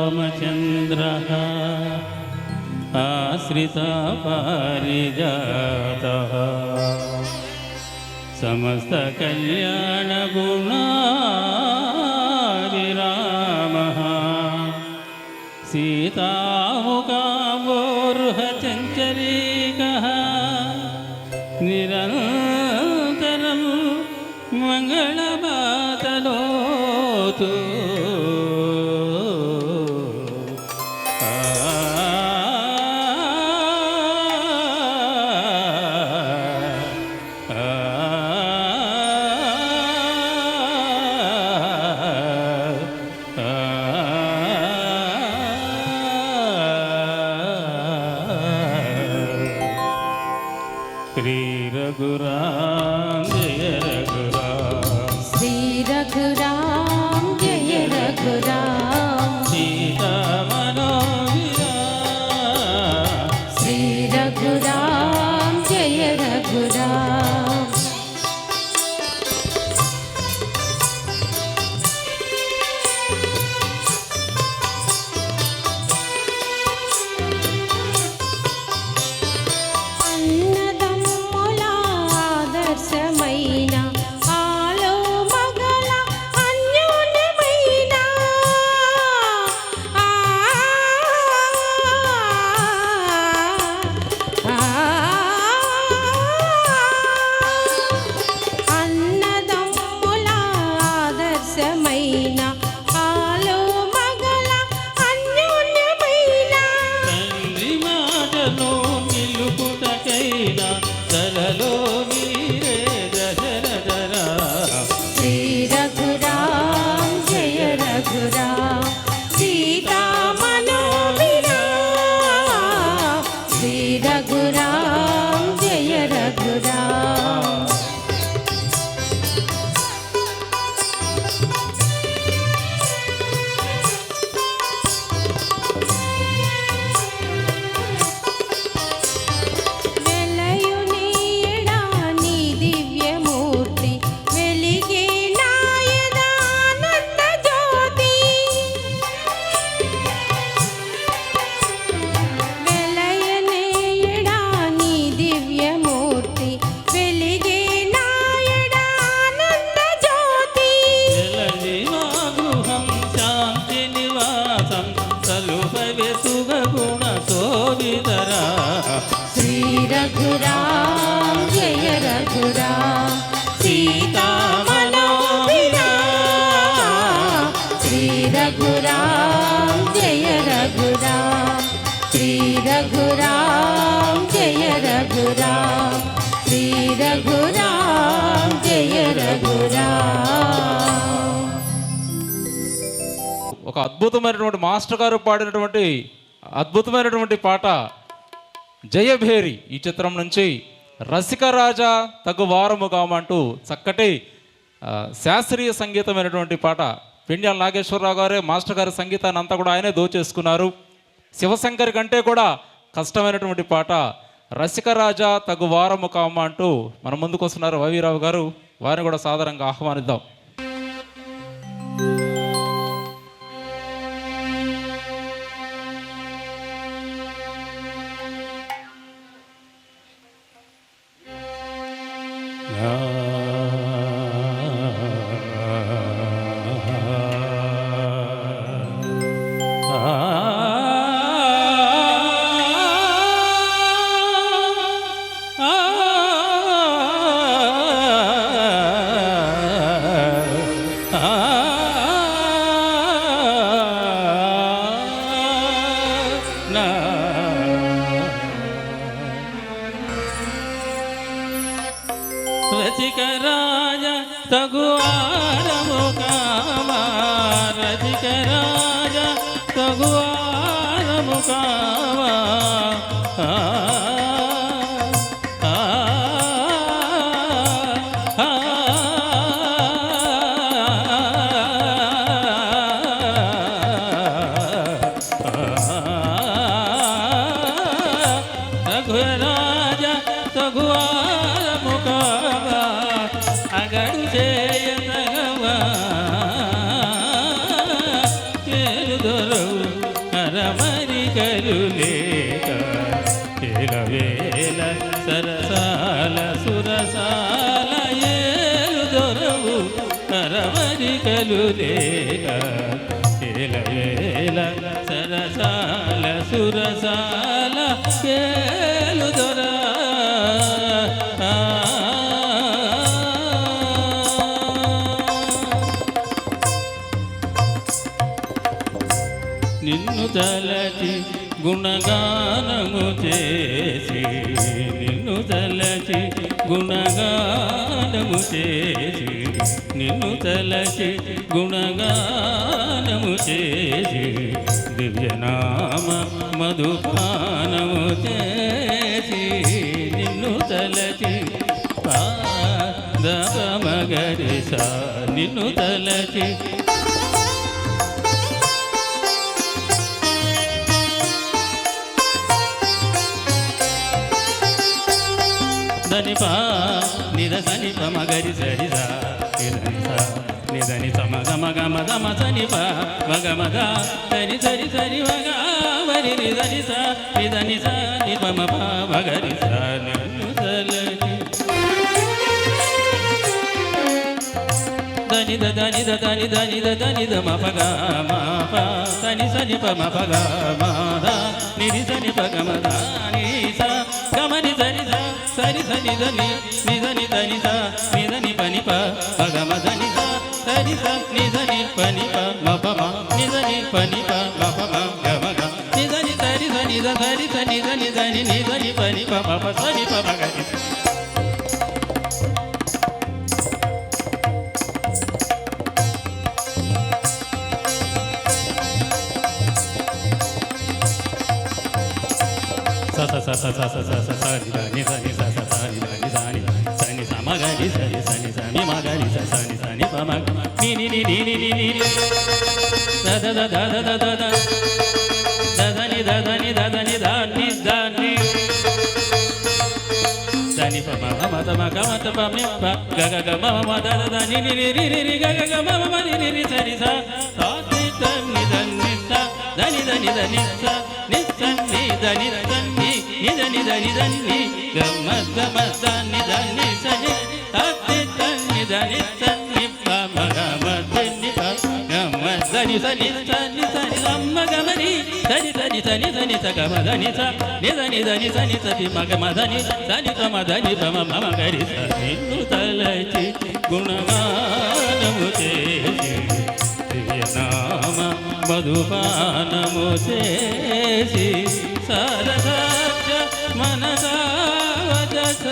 श्रीरामचन्द्रः आश्रितपारिजातः समस्तकल्याणगुणाविरामः सीतामुकावोर्हचञ्चरीकः श्री रघुराम जय रघुराम श्री रघुराम అద్భుతమైనటువంటి మాస్టర్ గారు పాడినటువంటి అద్భుతమైనటువంటి పాట జయభేరి ఈ చిత్రం నుంచి రసికరాజా తగు వారము కామంటూ చక్కటి శాస్త్రీయ సంగీతమైనటువంటి పాట. పెండ్యాల నాగేశ్వరరావు గారే మాస్టర్ గారి సంగీతాన్ని అంతా కూడా ఆయనే దోచేసుకున్నారు. శివశంకర్ కంటే కూడా కష్టమైనటువంటి పాట రసికరాజా తగు వారము కామ అంటూ మన ముందుకు వస్తున్నారు రవిరావు గారు. వారిని కూడా సాధారణంగా ఆహ్వానిద్దాం. రచికరాజ తగువారము కామా రచికరాజ తగువారము కామా ఏల ఏల సరసాల సురసాల కేలు దొరా. నిన్ను తలచి గుణగానము చేసి నిన్ను తలచి గుణగానము చేసి నిన్ను తలచి గుణగానము చేసి దివ్యనామ మధుపానము చేసి నిన్ను తలచి సా నిన్ను తలచి దని పా నిద మగరి సరి సా నిదని సమ గమ గమ దమ సని పా మగ మగ సరి సరి సరి మగ వరి నిదని సా నిదని సా ని ప మ మగరి సా దని దని దని దని దని ద మ ప గ మ ప సని సని ప మ ప మ ద నిరి సని పగ గ మ ద ని దని దని నిదని దని ద నిదని పని ప పగ మదని ద దని ద నిదని పని ప మప మ నిదని పని ప మప మ మప సని స స స స స ని స ని స స స ని స ని స ని స ని స మ గ ని స ని స ని స ని మ గ ని స స ని స ని ప మ ని ని ని ని ని ని ని ద ద ద ద ద ద ద ద ద ని ద ద ని ద ద ని ద ని ద ని ద ని ప మ మ ద మ గ మ త ప మి ప గ గ గ మ మ ద ద ద ని ని ని ని ని గ గ గ మ మ ని ని ని స ని స స ని ద ని ద ని ద ని ద ని ద ని స ని స ని ద ని ద ని నిదని దని దన్ని గమ్మత్ గమ్మత్ దాన్ని దాన్ని సని తత్తి తన్ని దని తన్ని పమ గమ తన్ని పమ గమ్మ సని సని సని సని గమ్మ గమని సని సని సని సని స గమ దని స నిదని దని సని సతి మగమ దని సని తమ దని తమ మమ గరి స తలచి గుణమానము చేసి నామ మధుపానము చేసి సరదా ಮನದ ವದಸ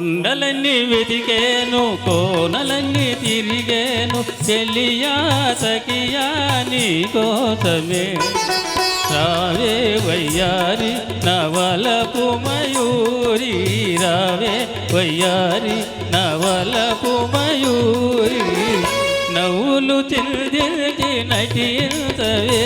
కొండలన్నీ వెతికేను కోనలన్నీ తిరిగేను చెల్లియా సఖియా నీ కోసమే. రావే వయ్యారి నవలపు మయూరి రావే వయ్యారి నవలపు మయూరి. నవ్వులు తిరిగి నటించవే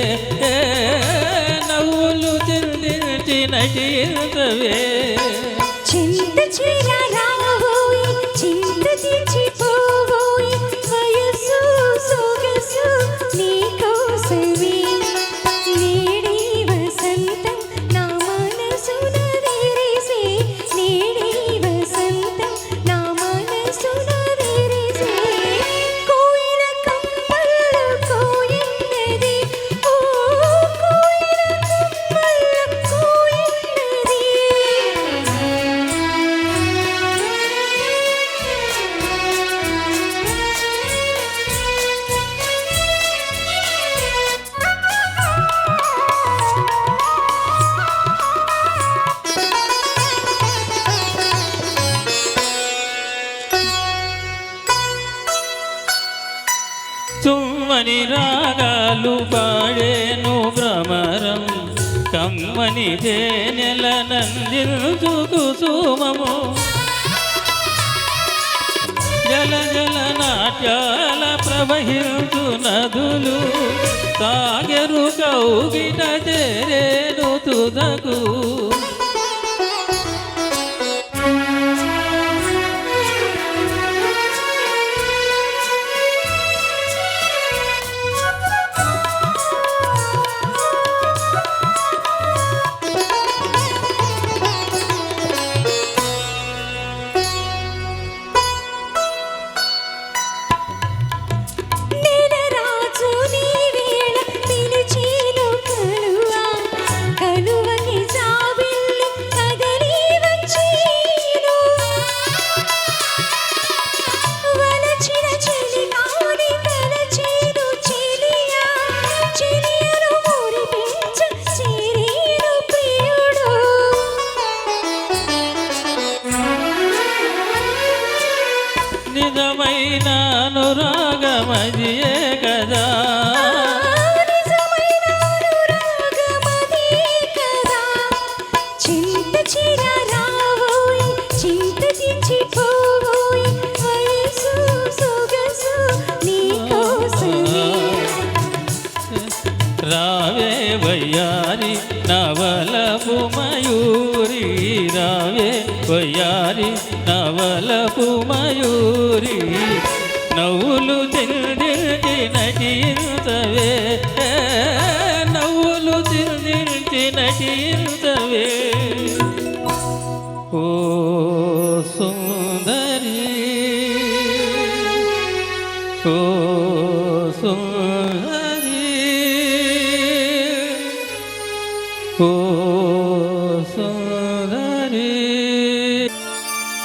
సత్యాల ప్రవహించు నదులు సాగరు కౌగిట చేరేను తుదకు.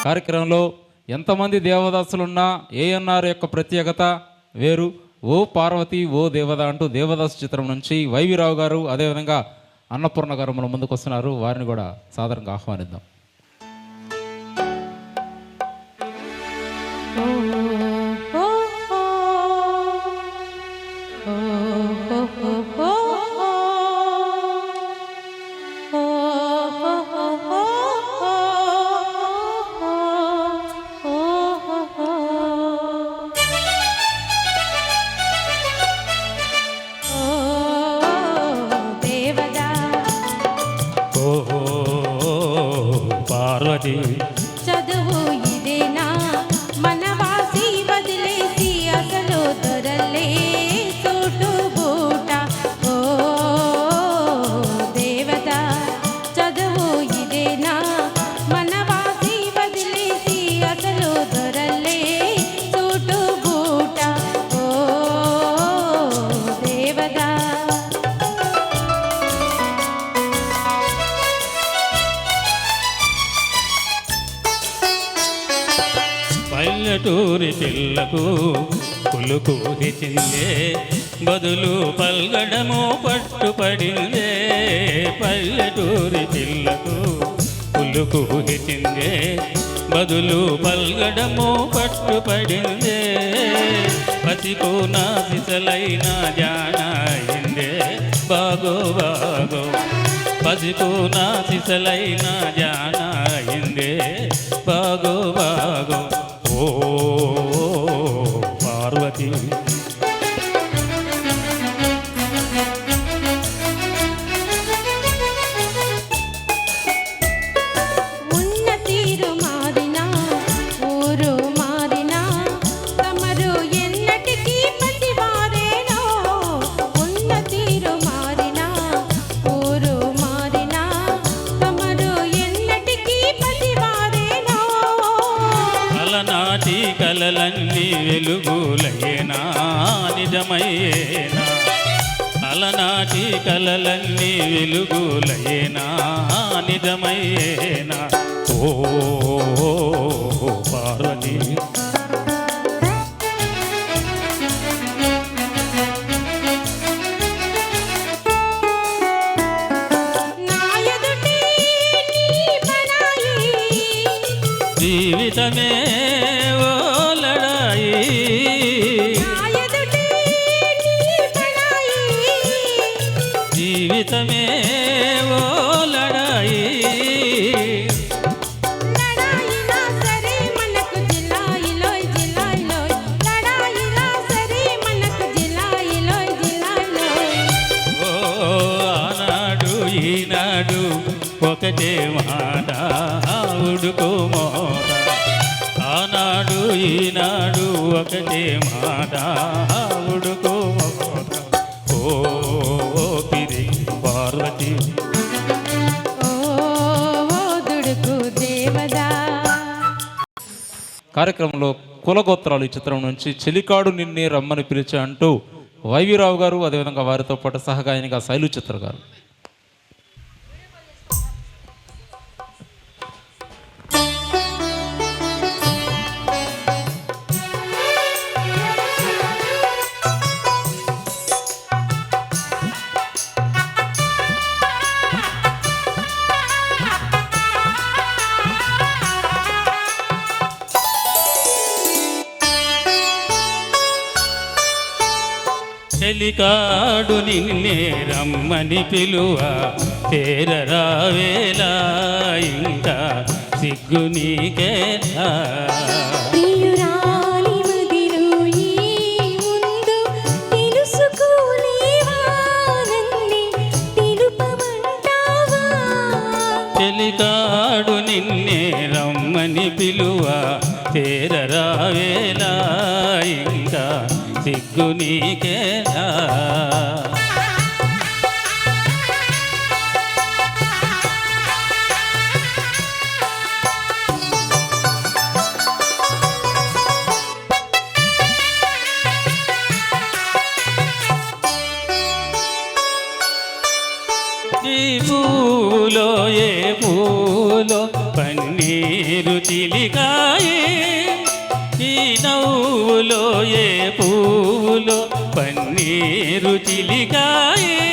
కార్యక్రమంలో ఎంతమంది దేవదాసులున్నా ఏఎన్ఆర్ యొక్క ప్రత్యేకత వేరు. ఓ పార్వతి ఓ దేవత అంటూ దేవదాసు చిత్రం నుంచి వైవిరావు గారు అదేవిధంగా అన్నపూర్ణ గారు మన ముందుకు వస్తున్నారు వారిని కూడా సాధారణంగా ఆహ్వానిద్దాం. 定。పడిందే బదులు పల్గడము పట్టుపడిందే. బతికు నా సిసలైన జానాయిందే. బాగో బాగో. బతికు నా సిసలైన జానాయిందే. బాగో బాగో. ఓ పార్వతి. వెలుగులేనా అలనాటి కలలన్నీ వెలుగులయేనా? నిజమయేనా ఓ పార్వతి మోత ఆనాడు ఈనాడు ఒకటే మాట ఉడుకు మోత ఓ పిరి పార్వతి. ఓ ఓ దుడుకు దేవదా. కార్యక్రమంలో కులగోత్రాలు ఈ చిత్రం నుంచి చెలికాడు నిన్నే రమ్మని పిలిచే అంటూ వైవిరావు గారు అదేవిధంగా వారితో పాటు సహగాయనిగా శైలు చిత్ర గారు. చెలికాడు నిన్నే రమ్మని పిలువ. తేరరావేలా ఇంకా సిగ్గు నీకేలా తెలుపమంటావా చెలికాడు నిన్నే రమ్మని పిలువ. తేరరావేలా సిగ్గు నీకేలా ఈ పూలో ఏ పూలో పన్నీరు చిలికాయే? ఈ నవ్వులో ఏ పువ్వులో పన్నీరు చిలికాయే?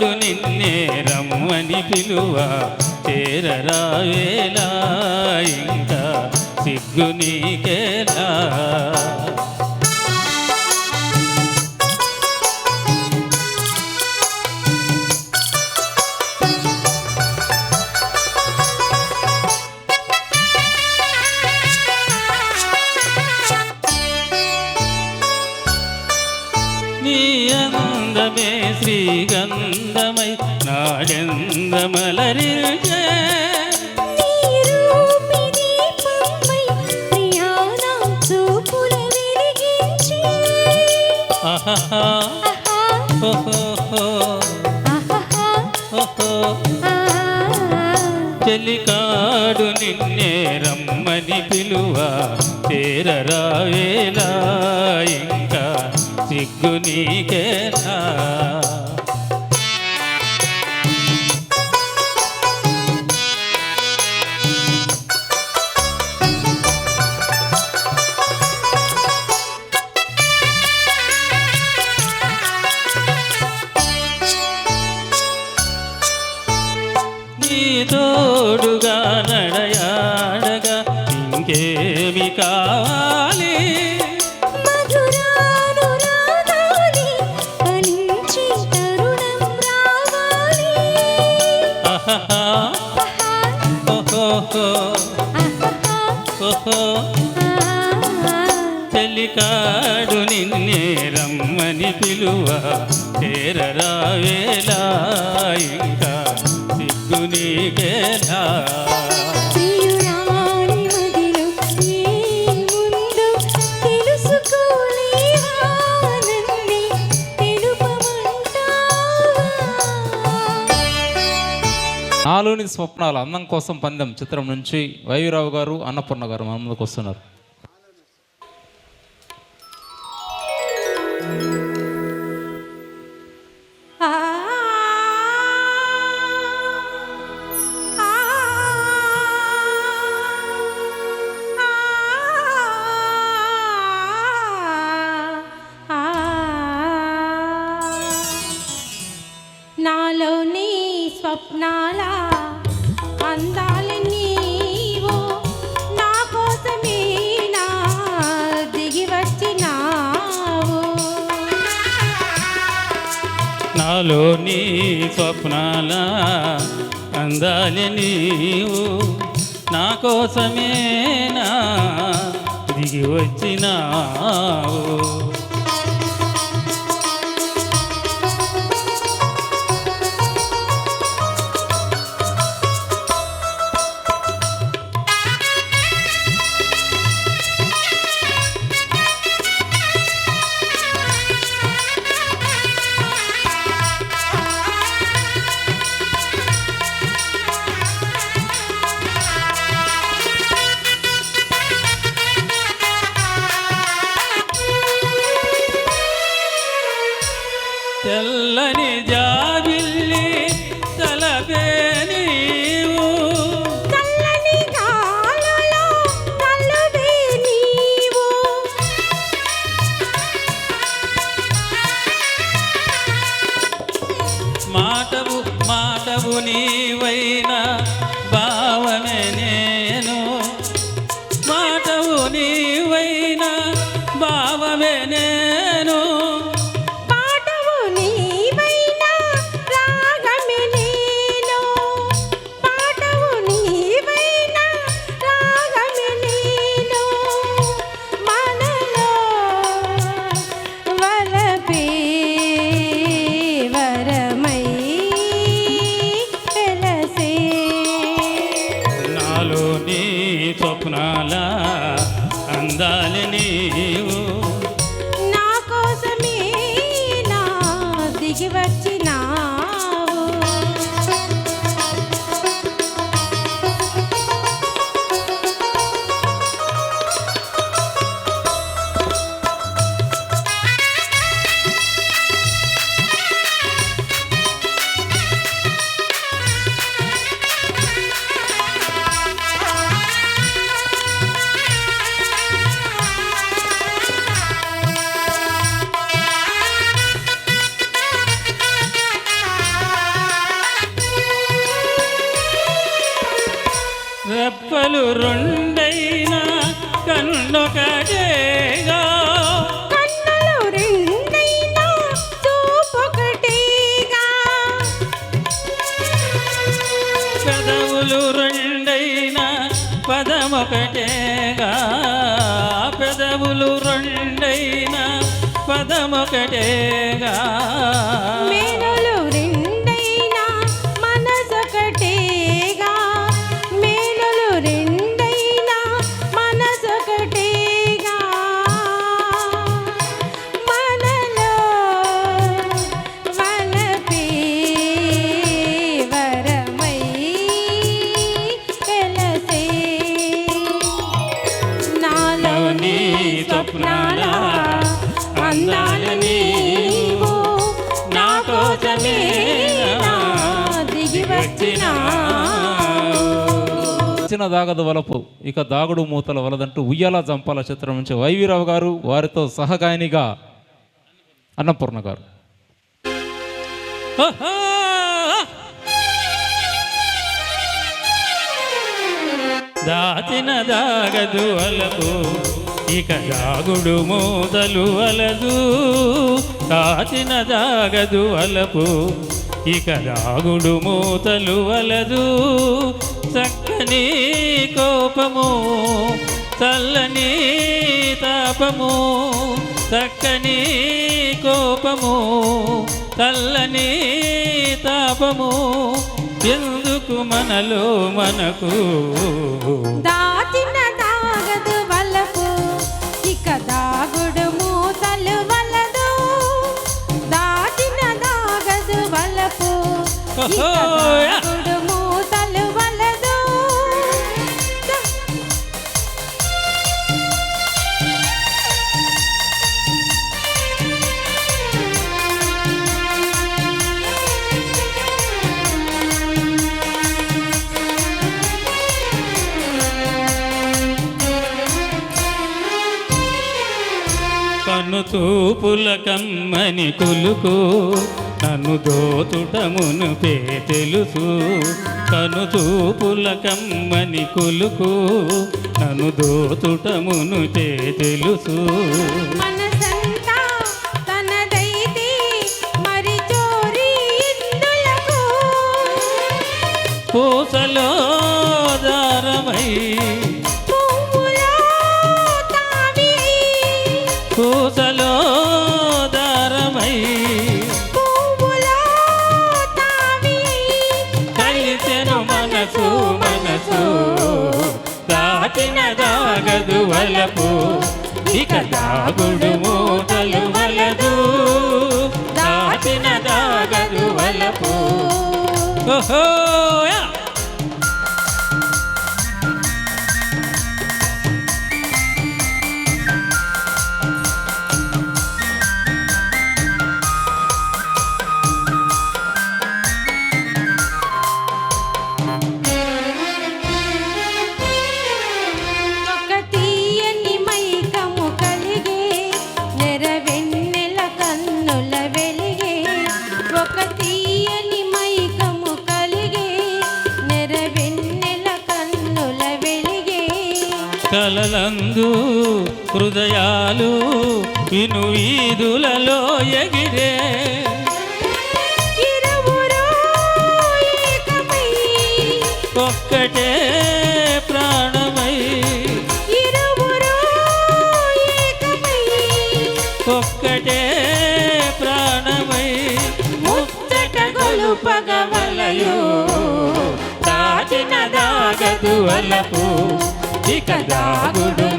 చెలికాడు నిన్నే రమ్మని పిలువ. చేరరావేలా ఇంకా సిగ్గు నీకేలా? నిలువ తేరరావేలా ఇంకా సిగ్గు నీకేనా? పిలువ చేరరావేలా ఇంకా సిగ్గు నీకేలా ప్రియురాలి మదిలో ఏ ముందు తెలుసుకోలేవా నన్నే తెలుపమంటావా? నాలోని స్వప్నాలు అందం కోసం పందెం చిత్రం నుంచి వైవిరావు గారు అన్నపూర్ణ గారు మన ముందుకు వస్తున్నారు जाओ మాటవు నీవైన దాగదు వలపు. ఇక దాగుడు మూతల వలదంటూ ఉయ్యాల జంపాల చిత్రం నుంచి వైవీరావు గారు వారితో సహగాయనిగా అన్నపూర్ణ గారు. దాచిన దాగదు అలపు ఇక దాగుడు మూతలు వలదు. దాచిన దాగదు అలపు ఇక దాగుడు మూతలు వలదు. చక్కని కోపము చల్లని తాపము చక్కని కోపము చల్లని తాపము ఎందుకు మనలో మనకు? దాచిన దాగదు వలపు ఇక దాగుడు మూతలు వలదు. దాచిన దాగదు వలపు చూపుల కమ్మని కొలుకు నన్ను దోతుటమును పే తెలుసు. కను చూపుల కమ్మని కొలుకు నన్ను దోతుటమును పే తెలుసు. దాచిన వలపు ఇక దాగుడు మూతలు వలదు. దాచిన దాగదు వలపు. ఓహో కలలందు హృదయాలు విను వీధులలో ఎగిరే. ఒక్కటే ప్రాణమై. ఒక్కటే ప్రాణమై. ముచ్చట గొలుపగవలయు దాచిన దాగదు వలపు ఇక దాగుడు